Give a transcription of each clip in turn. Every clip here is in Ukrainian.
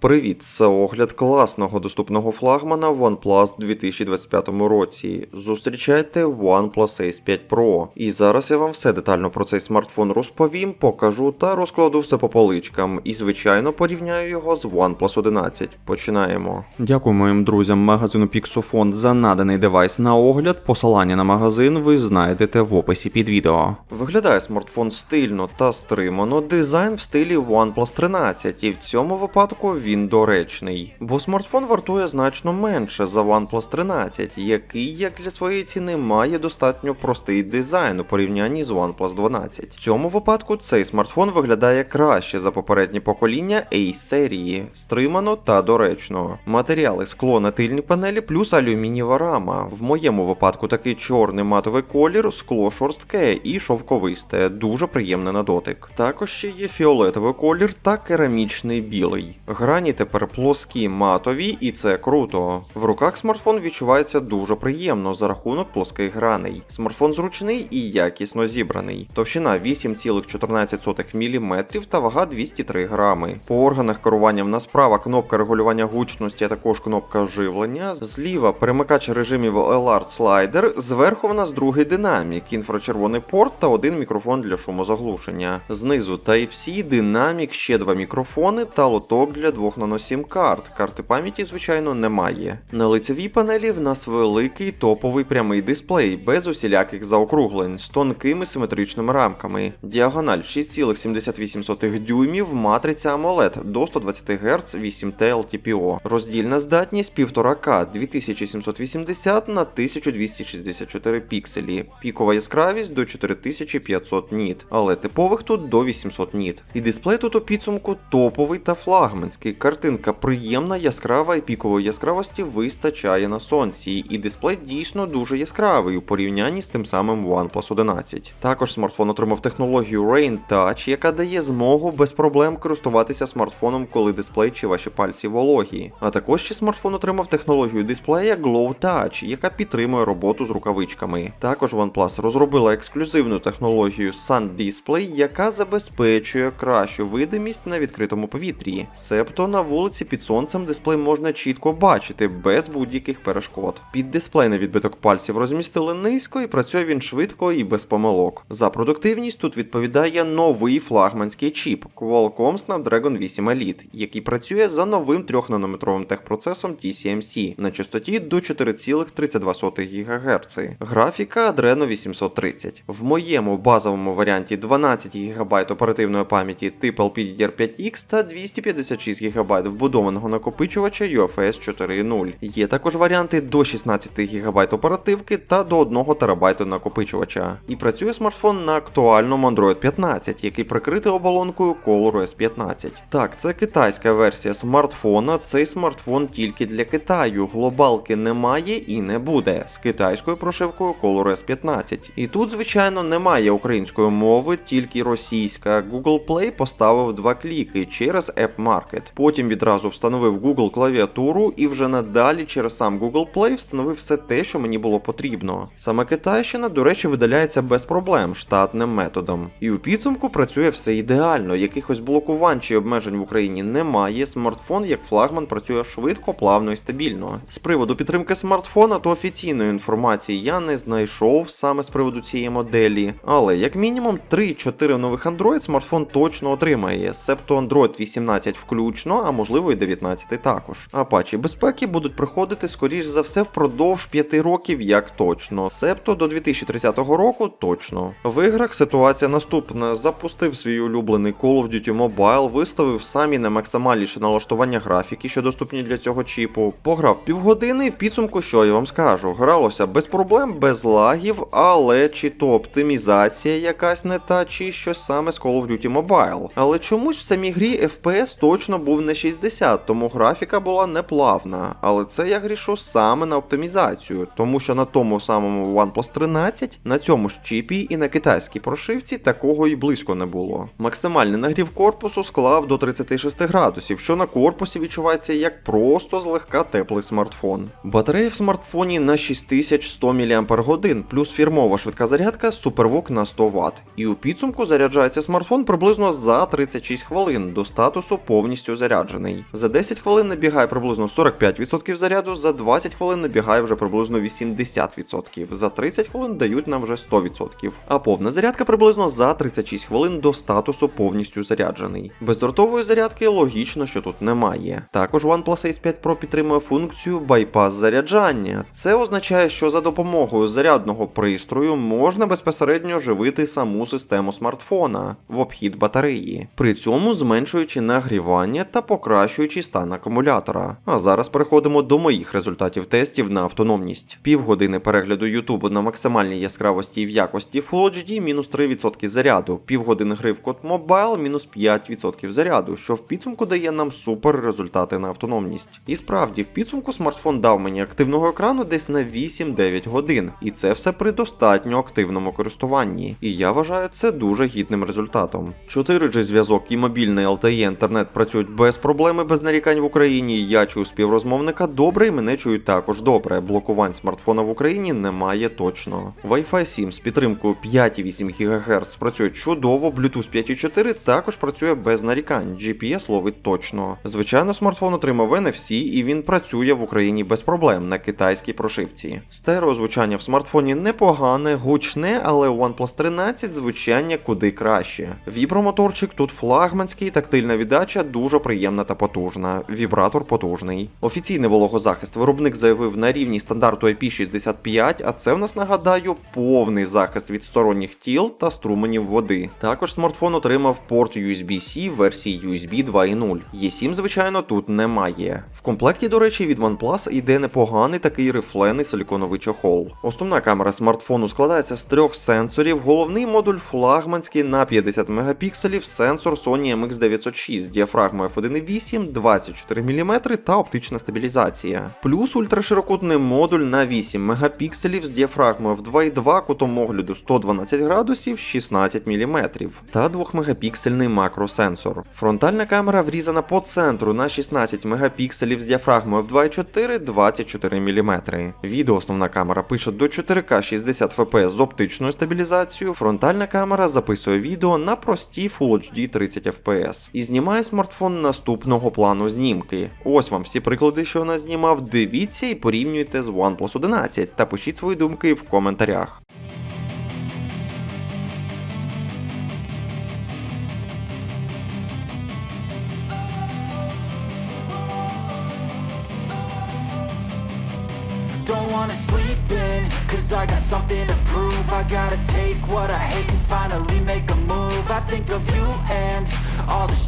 Привіт, це огляд класного доступного флагмана OnePlus у 2025 році. Зустрічайте OnePlus Ace 5 Pro. І зараз я вам все детально про цей смартфон розповім, покажу та розкладу все по поличкам. І звичайно порівняю його з OnePlus 11. Починаємо. Дякую моїм друзям магазину Pixofon за наданий девайс на огляд. Посилання на магазин ви знайдете в описі під відео. Виглядає смартфон стильно та стримано. Дизайн в стилі OnePlus 13, і в цьому випадку він доречний. Бо смартфон вартує значно менше за OnePlus 13, який, як для своєї ціни, має достатньо простий дизайн у порівнянні з OnePlus 12. В цьому випадку цей смартфон виглядає краще за попереднє покоління Ace серії, стримано та доречно. Матеріали скло на тильній панелі плюс алюмінієва рама. В моєму випадку такий чорний матовий колір, скло шорстке і шовковисте, дуже приємне на дотик. Також ще є фіолетовий колір та керамічний білий. Грані тепер плоскі матові, і це круто. В руках смартфон відчувається дуже приємно за рахунок плоских граней. Смартфон зручний і якісно зібраний. Товщина 8,14 мм та вага 203 грами. По органах керування в нас права кнопка регулювання гучності, а також кнопка живлення. Зліва перемикач режимів LR Slider, зверху в нас другий динамік, інфрачервоний порт та один мікрофон для шумозаглушення. Знизу Type-C, динамік, ще два мікрофони та лоток для двох наносім карт. Карти пам'яті, звичайно, немає. На лицевій панелі в нас великий топовий прямий дисплей без усіляких заокруглень з тонкими симетричними рамками. Діагональ 6,78 дюймів, матриця AMOLED до 120 Гц 8T LTPO. Роздільна здатність 1,5К 2780 на 1264 пікселі. Пікова яскравість до 4500 ніт, але типових тут до 800 ніт. І дисплей тут у підсумку топовий та флагманський. Картинка приємна, яскрава і пікової яскравості вистачає на сонці, і дисплей дійсно дуже яскравий у порівнянні з тим самим OnePlus 11. Також смартфон отримав технологію Rain Touch, яка дає змогу без проблем користуватися смартфоном, коли дисплей чи ваші пальці вологі. А також ще смартфон отримав технологію дисплея Glow Touch, яка підтримує роботу з рукавичками. Також OnePlus розробила ексклюзивну технологію Sun Display, яка забезпечує кращу видимість на відкритому повітрі. Себто на вулиці під сонцем дисплей можна чітко бачити без будь-яких перешкод. Під дисплейний відбиток пальців розмістили низько і працює він швидко і без помилок. За продуктивність тут відповідає новий флагманський чіп Qualcomm Snapdragon 8 Elite, який працює за новим 3-нанометровим техпроцесом TCMC на частоті до 4,32 ГГц. Графіка Adreno 830. В моєму базовому варіанті 12 ГБ оперативної пам'яті типу LPDDR5X та 256 ГБ вбудованого накопичувача UFS 4.0. Є також варіанти до 16 ГБ оперативки та до 1 ТБ накопичувача. І працює смартфон на актуальному Android 15, який прикритий оболонкою ColorOS 15. Так, це китайська версія смартфона. Цей смартфон тільки для Китаю. Глобалки немає і не буде з китайською прошивкою ColorOS 15. І тут, звичайно, немає української мови, тільки російська. Google Play поставив два кліки через App Market. Потім відразу встановив Google клавіатуру і вже надалі через сам Google Play встановив все те, що мені було потрібно. Саме Китайщина, до речі, видаляється без проблем штатним методом. І у підсумку працює все ідеально. Якихось блокувань чи обмежень в Україні немає. Смартфон як флагман працює швидко, плавно і стабільно. З приводу підтримки смартфона, то офіційної інформації я не знайшов саме з приводу цієї моделі. Але як мінімум 3-4 нових Android смартфон точно отримає, себто Android 18 включно, а можливо і 19 також. А патчі безпеки будуть приходити скоріш за все впродовж 5 років, як точно, себто до 2030 року точно. В іграх ситуація наступна: запустив свій улюблений Call of Duty Mobile, виставив самі наймаксимальніші налаштування графіки, що доступні для цього чіпу. Пограв півгодини і в підсумку, що я вам скажу, гралося без проблем, без лагів, але чи то оптимізація якась не та, чи щось саме з Call of Duty Mobile. Але чомусь в самій грі FPS точно був не 60, тому графіка була неплавна. Але це я грішу саме на оптимізацію, тому що на тому самому OnePlus 13, на цьому ж чіпі і на китайській прошивці такого і близько не було. Максимальний нагрів корпусу склав до 36 градусів, що на корпусі відчувається як просто злегка теплий смартфон. Батарея в смартфоні на 6100 мАч, плюс фірмова швидка зарядка SuperVOOC на 100 Вт. І у підсумку заряджається смартфон приблизно за 36 хвилин до статусу повністю заряджений. Заряджений. За 10 хвилин набігає приблизно 45% заряду, за 20 хвилин набігає вже приблизно 80%, за 30 хвилин дають нам вже 100%. А повна зарядка приблизно за 36 хвилин до статусу повністю заряджений. Бездротової зарядки логічно, що тут немає. Також OnePlus Ace 5 Pro підтримує функцію байпас заряджання. Це означає, що за допомогою зарядного пристрою можна безпосередньо живити саму систему смартфона в обхід батареї, при цьому зменшуючи нагрівання та покращуючи стан акумулятора. А зараз переходимо до моїх результатів тестів на автономність. Півгодини перегляду YouTube на максимальній яскравості і в якості Full HD мінус 3% заряду, півгодини гри в код Mobile мінус 5% заряду, що в підсумку дає нам супер результати на автономність. І справді, в підсумку смартфон дав мені активного екрану десь на 8-9 годин, і це все при достатньо активному користуванні. І я вважаю це дуже гідним результатом. 4G зв'язок і мобільний LTE інтернет працюють без проблем і без нарікань в Україні. Я чую співрозмовника добре і мене чують також добре. Блокувань смартфона в Україні немає точно. Wi-Fi 7 з підтримкою 5,8 ГГц працює чудово, Bluetooth 5.4 також працює без нарікань. GPS ловить точно. Звичайно, смартфон отримав NFC і він працює в Україні без проблем на китайській прошивці. Стереозвучання в смартфоні непогане, гучне, але OnePlus 13 звучання куди краще. Вібромоторчик тут флагманський, тактильна віддача дуже приємна та потужна. Вібратор потужний. Офіційний вологозахист виробник заявив на рівні стандарту IP65, а це в нас нагадаю повний захист від сторонніх тіл та струменів води. Також смартфон отримав порт USB-C версії USB 2.0. E7, звичайно, тут немає. В комплекті, до речі, від OnePlus йде непоганий такий рифлений силіконовий чохол. Основна камера смартфону складається з трьох сенсорів. Головний модуль флагманський на 50 мегапікселів, сенсор Sony MX906 з діафрагмою f1.8, 24 мм та оптична стабілізація. Плюс ультраширокутний модуль на 8 мегапікселів з діафрагмою в 2.2 кутом огляду 112 градусів 16 мм та 2-мегапіксельний макросенсор. Фронтальна камера врізана по центру на 16 мегапікселів з діафрагмою в 2.4 24 мм. Відео основна камера пише до 4К 60 fps з оптичною стабілізацією. Фронтальна камера записує відео на простій Full HD 30 fps і знімає смартфон наступного плану знімки. Ось вам всі приклади, що я знімав. Дивіться і порівнюйте з OnePlus 11 та пишіть свої думки в коментарях. Of you and all the shit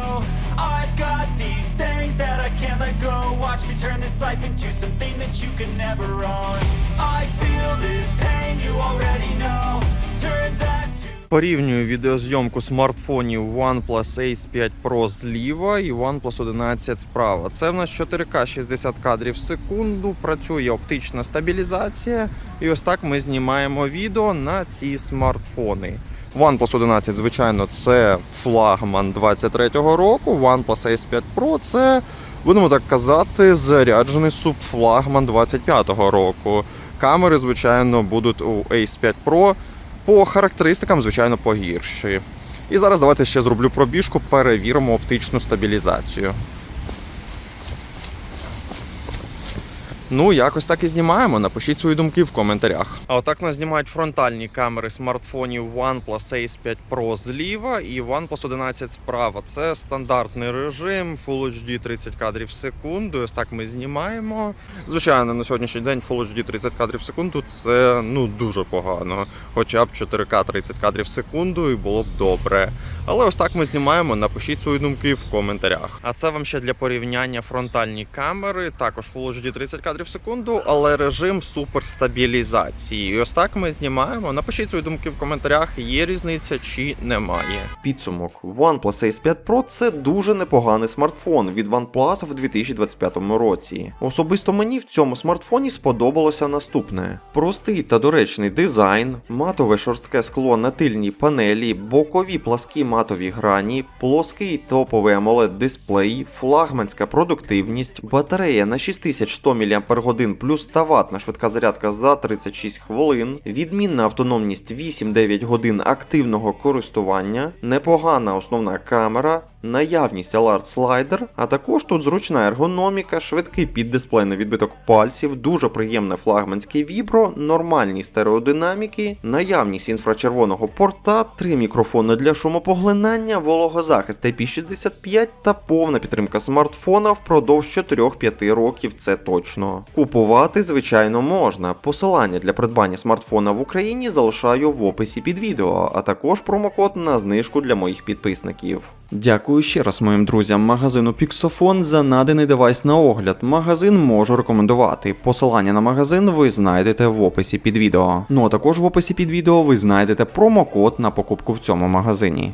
that I can't let go Watch me turn this life into something that you can never own I feel this pain, you already know Turn that Порівнюю відеозйомку смартфонів OnePlus Ace 5 Pro зліва і OnePlus 11 справа. Це в нас 4К 60 кадрів в секунду, працює оптична стабілізація. І ось так ми знімаємо відео на ці смартфони. OnePlus 11, звичайно, це флагман 23-го року. OnePlus Ace 5 Pro це, будемо так казати, заряджений субфлагман 25-го року. Камери, звичайно, будуть у Ace 5 Pro по характеристикам, звичайно, погірші. І зараз давайте ще зроблю пробіжку, перевіримо оптичну стабілізацію. Ну, якось так і знімаємо. Напишіть свої думки в коментарях. А отак нас знімають фронтальні камери смартфонів OnePlus Ace 5 Pro зліва і OnePlus 11 справа. Це стандартний режим, Full HD 30 кадрів в секунду. Ось так ми знімаємо. Звичайно, на сьогоднішній день Full HD 30 кадрів в секунду це ну дуже погано. Хоча б 4К 30 кадрів в секунду і було б добре. Але ось так ми знімаємо. Напишіть свої думки в коментарях. А це вам ще для порівняння фронтальні камери, також Full HD 30 кадрів в секунду, але режим суперстабілізації. І ось так ми знімаємо. Напишіть свої думки в коментарях, є різниця чи немає. Підсумок OnePlus Ace 5 Pro це дуже непоганий смартфон від OnePlus в 2025 році. Особисто мені в цьому смартфоні сподобалося наступне: простий та доречний дизайн, матове шорстке скло на тильній панелі, бокові пласкі матові грані, плоский топовий AMOLED дисплей, флагманська продуктивність, батарея на 6100 мАч плюс 100 ватна швидка зарядка за 36 хвилин, відмінна автономність 8-9 годин активного користування, непогана основна камера, наявність Alert Slider, а також тут зручна ергономіка, швидкий піддисплейний відбиток пальців, дуже приємне флагманське вібро, нормальні стереодинаміки, наявність інфрачервоного порта, три мікрофони для шумопоглинання, вологозахист IP65 та повна підтримка смартфона впродовж 4-5 років. Це точно. Купувати, звичайно, можна. Посилання для придбання смартфона в Україні залишаю в описі під відео, а також промокод на знижку для моїх підписників. Дякую ще раз моїм друзям магазину Піксофон за наданий девайс на огляд. Магазин можу рекомендувати. Посилання на магазин ви знайдете в описі під відео. Ну а також в описі під відео ви знайдете промокод на покупку в цьому магазині.